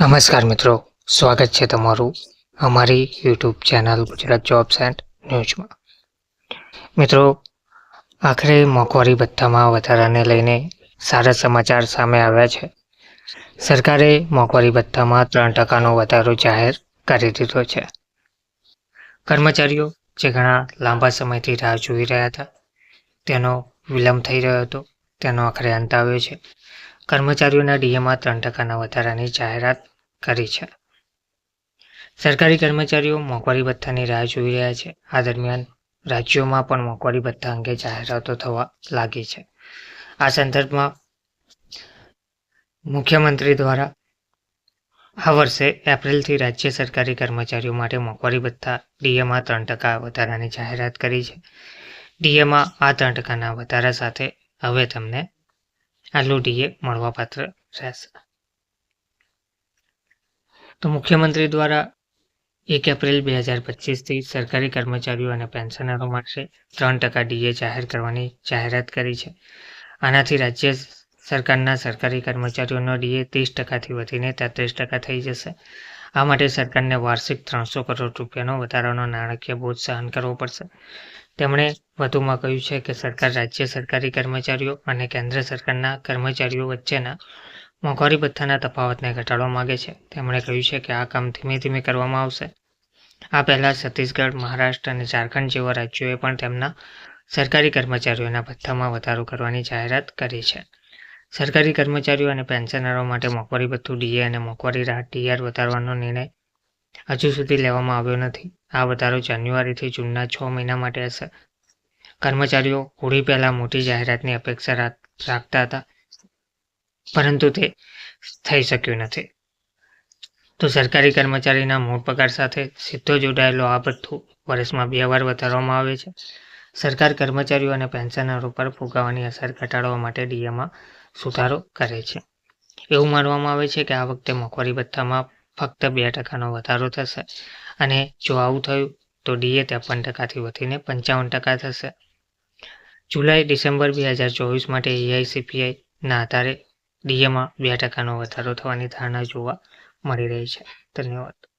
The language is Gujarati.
નમસ્કાર મિત્રો, સ્વાગત છે તમારું અમારી YouTube channel Gujarat jobs and ન્યૂઝમાં મિત્રો, આખરે મોંઘવારી ભથ્થામાં વધારાને લઈને સારા સમાચાર સામે આવ્યા છે. સરકારે મોંઘવારી ભથ્થામાં ત્રણ ટકાનો વધારો જાહેર કરી દીધો છે. કર્મચારીઓ જે ઘણા લાંબા સમયથી રાહ જોઈ રહ્યા હતા, તેનો વિલંબ થઈ રહ્યો હતો, તેનો આખરે અંત આવ્યો છે. કર્મચારીઓના ડીએમાં ત્રણ ટકાના વધારાની જાહેરાત કરી છે. સરકારી કર્મચારીઓ મોંઘવારી ભથ્થાની રાહ જોઈ રહ્યા છે. આ દરમિયાન રાજ્યોમાં પણ મોંઘવારી ભથ્થા અંગે જાહેરાતો થવા લાગી છે. આ સંદર્ભમાં મુખ્યમંત્રી દ્વારા આ વર્ષે એપ્રિલથી રાજ્ય સરકારી કર્મચારીઓ માટે મોંઘવારી ભથ્થા ડીએમાં ત્રણ ટકા વધારાની જાહેરાત કરી છે. ડીએમાં આ ત્રણ ટકાના વધારા સાથે હવે તમને આટલું ડીએ મળવાપાત્ર રહેશે તો મુખ્યમંત્રી દ્વારા એક એપ્રિલ બે હજાર પચીસથી સરકારી કર્મચારીઓ અને પેન્શનરો માટે ત્રણ ટકા ડીએ જાહેર કરવાની જાહેરાત કરી છે. આનાથી રાજ્ય સરકારના સરકારી કર્મચારીઓનો ડીએ ત્રીસ ટકાથી વધીને તેત્રીસ ટકા થઈ જશે. આ માટે સરકારને વાર્ષિક ત્રણસો કરોડ રૂપિયાનો વધારાનો નાણાકીય બોજ સહન કરવો પડશે. તેમણે વધુમાં કહ્યું છે કે સરકાર રાજ્ય સરકારી કર્મચારીઓ અને કેન્દ્ર સરકારના કર્મચારીઓ વચ્ચેના મોંઘવારી ભથ્થાના તફાવતને ઘટાડવા માગે છે. તેમણે કહ્યું છે કે આ કામ ધીમે ધીમે કરવામાં આવશે. આ પહેલાં છત્તીસગઢ, મહારાષ્ટ્ર અને ઝારખંડ જેવા રાજ્યોએ પણ તેમના સરકારી કર્મચારીઓના ભથ્થામાં વધારો કરવાની જાહેરાત કરી છે. સરકારી કર્મચારીઓ અને પેન્શનરો માટે મોંઘવારી ભથ્થું ડીએ અને મોંઘવારી રાહત ડીઆર વધારવાનો નિર્ણય હજુ સુધી લેવામાં આવ્યો નથી. આ વધારો જાન્યુઆરીથી જૂનના છ મહિના માટે હશે. કર્મચારીઓ હોળી પહેલાં મોટી જાહેરાતની અપેક્ષા રાખતા હતા. પરંતુ તે થઈ શક્યું નથી. તો સરકારી કર્મચારીના મૂળ પગાર સાથે સીધો જોડાયેલો આ ભથ્થું વર્ષમાં બે વાર વધારવામાં આવે છે. સરકાર કર્મચારીઓ અને પેન્શનરો પર ફુગાવાની અસર ઘટાડવા માટે ડીએમાં સુધારો કરે છે. એવું માનવામાં આવે છે કે આ વખતે મોંઘવારી ભથ્થામાં ફક્ત બે ટકાનો વધારો થશે. અને જો આવું થયું, તો ડીએ ત્રેપન ટકાથી વધીને પંચાવન ટકા થશે. જુલાઈ, ડિસેમ્બર બે હજાર ચોવીસ માટે એઆઈસીપીઆઈના આધારે ડીએમાં બે ટકાનો વધારો થવાની ધારણા જોવા મળી રહી છે. ધન્યવાદ.